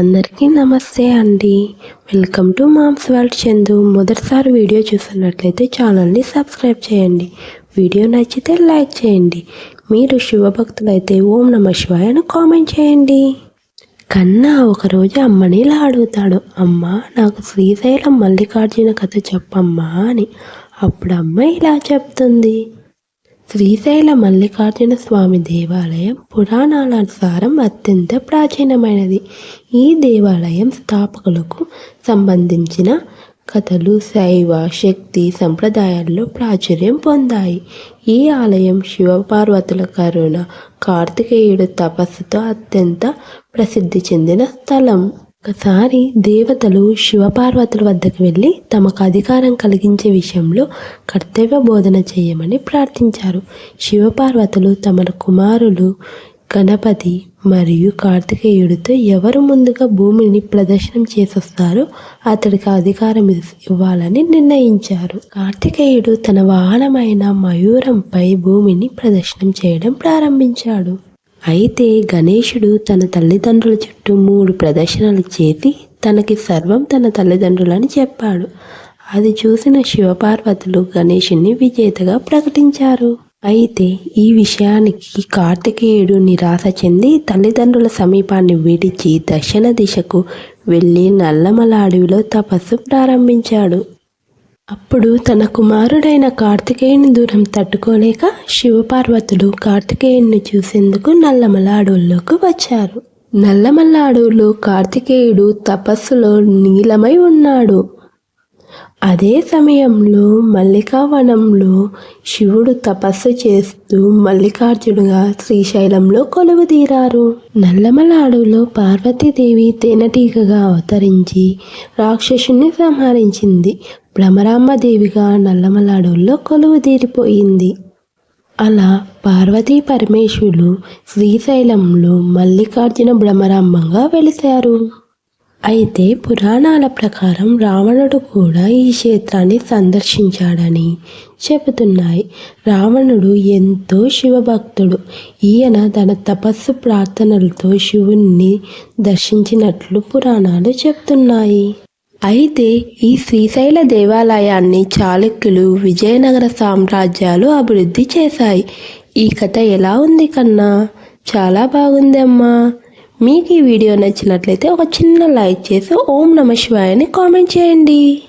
అందరికీ నమస్తే అండి. Welcome to moms world Chandu మొదటిసారి వీడియో చూస్తున్నట్లయితే ఛానల్ని సబ్స్క్రైబ్ చేయండి. వీడియో నచ్చితే లైక్ చేయండి. మీరు శివభక్తులైతే ఓం నమ శివాయ అని కామెంట్ చేయండి. కన్నా ఒకరోజు అమ్మని ఇలా అడుగుతాడు. అమ్మ నాకు శ్రీశైలం మల్లికార్జున కథ చెప్పమ్మా అని. అప్పుడు అమ్మ ఇలా చెప్తుంది. శ్రీశైల మల్లికార్జున స్వామి దేవాలయం పురాణాలనుసారం అత్యంత ప్రాచీనమైనది. ఈ దేవాలయం స్థాపకులకు సంబంధించిన కథలు శైవ శక్తి సంప్రదాయాల్లో ప్రాచుర్యం పొందాయి. ఈ ఆలయం శివపార్వతుల కరుణ కార్తికేయుడు తపస్సుతో అత్యంత ప్రసిద్ధి చెందిన స్థలం. ఒకసారి దేవతలు శివపార్వతుల వద్దకు వెళ్ళి తమకు అధికారం కలిగించే విషయంలో కర్తవ్య బోధన చేయమని ప్రార్థించారు. శివపార్వతులు తమ కుమారులు గణపతి మరియు కార్తికేయుడితో ఎవరు ముందుగా భూమిని ప్రదర్శనం చేసొస్తారో అతడికి అధికారం ఇవ్వాలని నిర్ణయించారు. కార్తికేయుడు తన వాహనమైన మయూరంపై భూమిని ప్రదర్శనం చేయడం ప్రారంభించాడు. అయితే గణేశుడు తన తల్లిదండ్రుల చుట్టూ మూడు ప్రదర్శనలు చేసి తనకి సర్వం తన తల్లిదండ్రులని చెప్పాడు. అది చూసిన శివపార్వతులు గణేషుని విజేతగా ప్రకటించారు. అయితే ఈ విషయానికి కార్తికేయుడు నిరాశ చెంది తల్లిదండ్రుల సమీపాన్ని విడిచి దక్షిణ దిశకు వెళ్ళి నల్లమల అడవిలో తపస్సు ప్రారంభించాడు. అప్పుడు తన కుమారుడైన కార్తికేయుని దూరం తట్టుకోలేక శివపార్వతులు కార్తికేయుని చూసేందుకు నల్లమల అడవుల్లోకి వచ్చారు. నల్లమల్ల అడవులో కార్తికేయుడు తపస్సులో నీలమై ఉన్నాడు. అదే సమయంలో మల్లికావనంలో శివుడు తపస్సు చేస్తూ మల్లికార్జునుగా శ్రీశైలంలో కొలువుదీరారు నల్లమల అడవిలో పార్వతీదేవి తేనెటీగగా అవతరించి రాక్షసుని సంహరించింది. భ్రమరాంబదేవిగా నల్లమల అడవుల్లో కొలువుదీరిపోయింది అలా పార్వతీ పరమేశ్వరులు శ్రీశైలంలో మల్లికార్జున భ్రమరాంబంగా వెలిశారు అయితే పురాణాల ప్రకారం రావణుడు కూడా ఈ క్షేత్రాన్ని సందర్శించాడని చెబుతున్నాయి. రావణుడు ఎంతో శివభక్తుడు. ఈయన తన తపస్సు ప్రార్థనలతో శివుణ్ణి దర్శించినట్లు పురాణాలు చెప్తున్నాయి. అయితే ఈ శ్రీశైల దేవాలయాన్ని చాళుక్యులు విజయనగర సామ్రాజ్యాలు అభివృద్ధి చేశాయి. ఈ కథ ఎలా ఉంది కన్నా? చాలా బాగుంది అమ్మా. మీకు ఈ వీడియో నచ్చినట్లయితే ఒక చిన్న లైక్ చేసి ఓం నమ శివాయని కామెంట్ చేయండి.